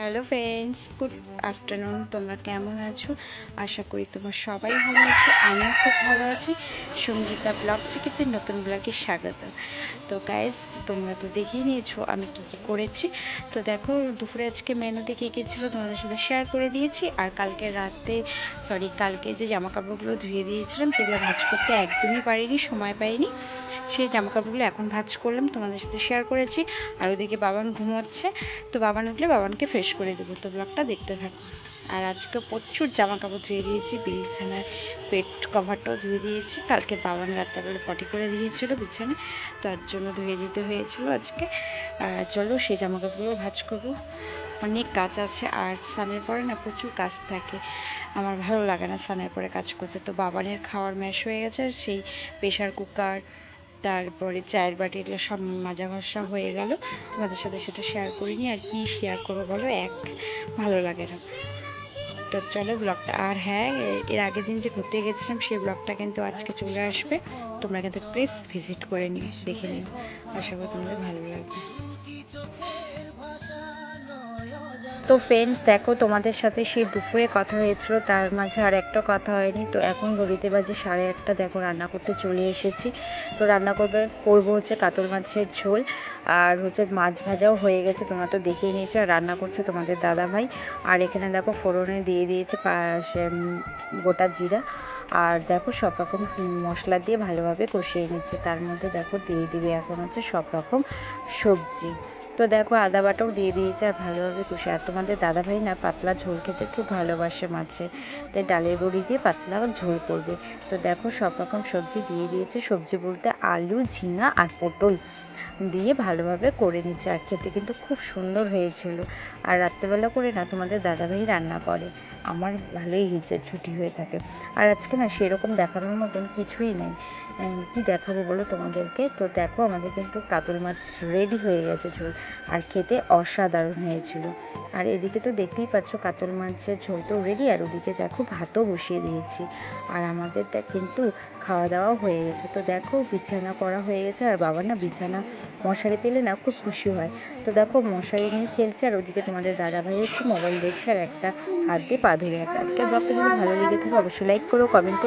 Hello friends, good afternoon, তোমরা কেমন আছো? আশা করি তোমরা সবাই ভালো আছো, আমিও খুব ভালো আছি। সঙ্গীতা ব্লগ চিকিতে নতুন ব্লগে স্বাগত। তো গাইজ তোমরা তো দেখেই নিয়েছো আমি কী কী করেছি। তো দেখো, দুপুরে আজকে মেনুতে কী কী ছিল তোমাদের সাথে শেয়ার করে দিয়েছি। আর কালকে রাতে সরি কালকে যে জামা কাপড়গুলো ধুয়ে দিয়েছিলাম, সেগুলো ভাজ করতে একদমই পারিনি, সময় পাইনি। সেই জামা কাপড়গুলো এখন ভাজ করলাম, তোমাদের সাথে শেয়ার করেছি। আর ওদিকে বাবান ঘুমোচ্ছে, তো বাবান উঠলে বাবানকে ফ্রেশ করে দেবো। তো ব্লগটা দেখতে থাকো। আর আজকে প্রচুর জামা কাপড় ধুয়ে দিয়েছি, বিছানার পেট কভারটাও ধুয়ে দিয়েছি। কালকে বাবান রাত্রেবেলা পটি করে দিয়েছিল বিছানে তার জন্য ধুয়ে দিতে হয়েছিল আজকে। আর চলো সেই জামা কাপড়গুলো ভাজ করব। অনেক কাজ আছে, আর স্নানের পরে না প্রচুর কাজ থাকে। আমার ভালো লাগে না স্নানের পরে কাজ করতে। তো বাবানের খাওয়ার ম্যাশ হয়ে গেছে, আর সেই প্রেশার কুকার তারপরে চায়ের বাটি এগুলো সব মাজা ঘষা হয়ে গেল। তোমাদের সাথে সেটা শেয়ার করিনি, আর কি শেয়ার করব বলো? এক, ভালো লাগে না। তো চলো ব্লগটা আর হ্যাঁ এর আগের দিন যে ঘুরতে গেছিলাম, সেই ব্লগটা কিন্তু আজকে চলে আসবে। তোমরা কিন্তু প্লিজ ভিজিট করে নিও দেখে নিও। আশা করি তোমাদের ভালো লাগবে। তো ফ্রেন্ডস দেখো তোমাদের সাথে সেই দুপুরে কথা হয়েছিল, তার মাঝে আর একটা কথা হয়নি। তো এখন ঘড়িতে বাজে সাড়ে একটা দেখো রান্না করতে চলে এসেছি। তো রান্না করবে, করব হচ্ছে কাতল মাছের ঝোল, আর হচ্ছে মাছ ভাজাও হয়ে গেছে, তোমরা তো দেখেই নিয়েছো, আর রান্না করছে তোমাদের দাদা ভাই আর এখানে দেখো ফোড়নে দিয়ে দিয়েছে গোটা জিরা। আর দেখো সব রকম মশলা দিয়ে ভালোভাবে কষিয়ে নিচ্ছে, তার মধ্যে দেখো দিয়ে দিবে এখন হচ্ছে সব রকম সবজি। তো দেখো, আদা বাটাও দিয়ে দিয়েছে আর ভালোভাবে কষে। আর তোমাদের দাদাভাই না, পাতলা ঝোল খেতে খুব ভালোবাসে মাছে। তাই ডালের বড়ি দিয়ে পাতলা ঝোল করবে। তো দেখো, সব রকম সবজি দিয়ে দিয়েছে। সবজি বলতে আলু, ঝিঙা আর পটল দিয়ে ভালোভাবে করে নিচ্ছে। আর খেতে কিন্তু খুব সুন্দর হয়েছিল। আর রাত্রেবেলা করে না, তোমাদের দাদাভাই রান্না করে। আমার ভালোই হিজের ছুটি হয়ে থাকে। আর আজকে না সেরকম দেখানোর মতন কিছুই নেই। কী দেখাবো বলো তোমাদেরকে? তো দেখো আমাদের কিন্তু কাতল মাছ রেডি হয়ে গেছে ঝোল। আর খেতে অসাধারণ হয়েছিল। আর এদিকে তো দেখতেই পাচ্ছ কাতল মাছের ঝোল তো রেডি আর ওদিকে দেখো ভাতও বসিয়ে দিয়েছি। আর আমাদের কিন্তু খাওয়া দাওয়া হয়ে গেছে। তো দেখো বিছানা করা হয়ে গেছে, আর বাবা না বিছানা মশারি পেলে না খুব খুশি হয়। তো দেখো মশারি নিয়ে খেলছে, আর ওদিকে তোমাদের দাদা ভাই হচ্ছে মোবাইল দেখছে, আর একটা হাত দিয়ে পা ধরে আছে। আজকের ব্লগটা যদি ভালো লেগে থাকে অবশ্যই লাইক করো কমেন্ট করো।